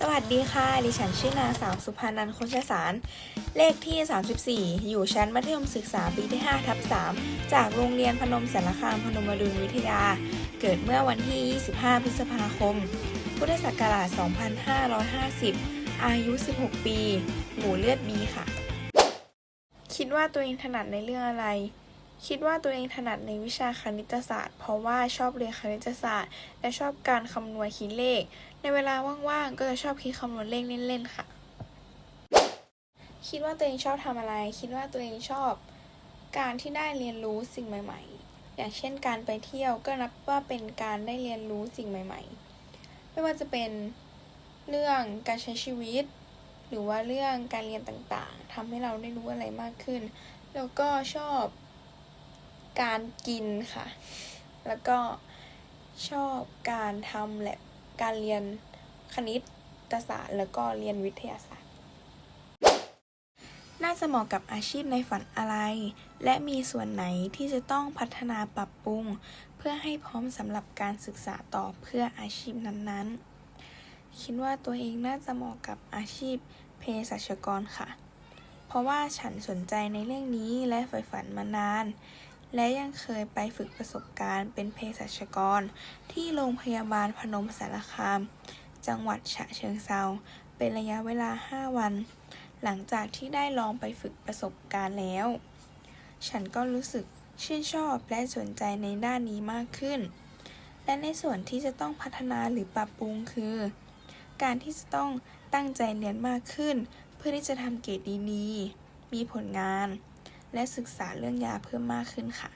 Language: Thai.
สวัสดีค่ะ ดิฉันชื่อนางสาวสุภานันโคชสาร เลขที่ 34 อยู่ชั้นมัธยมศึกษาปีที่5ทับ3จากโรงเรียนพนมสารคามพนมดุลวิทยา เกิดเมื่อวันที่ 25 พฤษภาคม พุทธศักราช 2550 อายุ 16 ปี หมู่เลือดบีค่ะ คิดว่าตัวเองถนัดในเรื่องอะไร คิดว่าตัวเองถนัดในวิชาคณิตศาสตร์ เพราะว่าชอบเรียนคณิตศาสตร์ และชอบการคำนวณคิดเลข ในเวลาว่างๆ ก็จะชอบคิดคำนวณเลขเล่นๆ ค่ะ คิดว่าตัวเองชอบทำอะไร คิดว่าตัวเองชอบ การที่ได้เรียนรู้สิ่งใหม่ ๆ อย่างเช่นการไปเที่ยวก็นับว่าเป็นการได้เรียนรู้สิ่งใหม่ ๆ ไม่ว่าจะเป็นเรื่องการใช้ชีวิต หรือว่าเรื่องการเรียนต่างๆทำให้เราได้รู้อะไรมากขึ้น แล้วก็ชอบ การกินค่ะ แล้วก็ชอบการทำแลบการเรียนคณิตศาสตร์แล้วก็เรียนวิทยาศาสตร์ น่าจะเหมาะกับอาชีพในฝันอะไร และมีส่วนไหนที่จะต้องพัฒนาปรับปรุง เพื่อให้พร้อมสำหรับการศึกษาต่อเพื่ออาชีพนั้นๆ คิดว่าตัวเองน่าจะเหมาะกับอาชีพเภสัชกรค่ะ เพราะว่าฉันสนใจในเรื่องนี้และใฝ่ฝันมานาน และยังเคยไปฝึกประสบการณ์เป็นเภสัชกร ที่โรงพยาบาลพนมสารคาม จังหวัดฉะเชิงเซาเป็นระยะเวลา 5 วัน หลังจากที่ได้ลองไปฝึกประสบการณ์แล้ว ฉันก็รู้สึกชื่นชอบและสนใจในด้านนี้มากขึ้น และในส่วนที่จะต้องพัฒนาหรือปรับปรุงคือ การที่จะต้องตั้งใจเรียนมากขึ้น เพื่อที่จะทำเกรดดีๆ มีผลงาน และศึกษาเรื่องยาเพิ่มมากขึ้นค่ะ